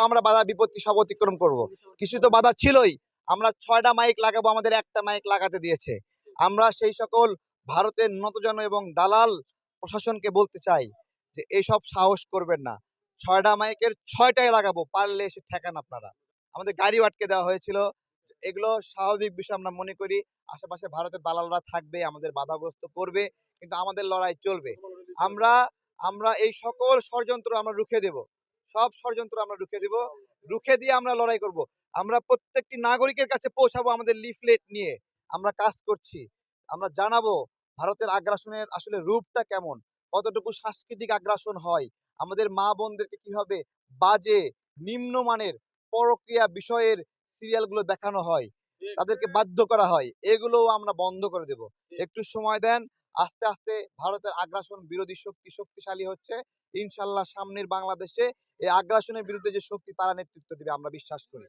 আমরা বাধা বিপত্তি সব অতিক্রম করব। কিছু তো বাধা ছিলই। আমরা ছয়টা মাইক লাগাবো, আমাদের একটা মাইক লাগাতে দিয়েছে। আমরা সেই সকল ভারতের নতজন এবং দালাল প্রশাসনকে বলতে চাই যে এইসব সাহস করবেন না। ছয়টা মাইকের ছয়টাই লাগাবো, পারলে এসে ঠেকান আপনারা। আমাদের গাড়িও আটকে দেওয়া হয়েছিল। এগুলো স্বাভাবিক বিষয় আমরা মনে করি। আশেপাশে ভারতের দালালরা থাকবে, আমাদের বাধাগ্রস্ত করবে, কিন্তু আমাদের লড়াই চলবে। আমরা আমরা এই সকল ষড়যন্ত্র আমরা রুখে দেব। সব ষড়যন্ত্র আমরা রুখে দেব। রুখে দিয়ে আমরা লড়াই করব। আমরা প্রত্যেকটি নাগরিকের কাছে পৌঁছাবো আমাদের লিফলেট নিয়ে। আমরা কাজ করছি। আমরা জানাব ভারতের আগ্রাসনের আসলে রূপটা কেমন, কতটুকু সাংস্কৃতিক আগ্রাসন হয়, আমাদের মা বোনদেরকে কীভাবে বাজে, নিম্নমানের পরক্রিয়া বিষয়ের সিরিয়ালগুলো দেখানো হয়, তাদেরকে বাধ্য করা হয়, এগুলোও আমরা বন্ধ করে দেব। একটু সময় দেন আস্তে আস্তে ভারতের আগ্রাসন বিরোধী শক্তি শক্তিশালী হচ্ছে। ইনশাল্লাহ সামনের বাংলাদেশে এই আগ্রাসনের বিরুদ্ধে যে শক্তি, তারা নেতৃত্ব দিবে, আমরা বিশ্বাস করি।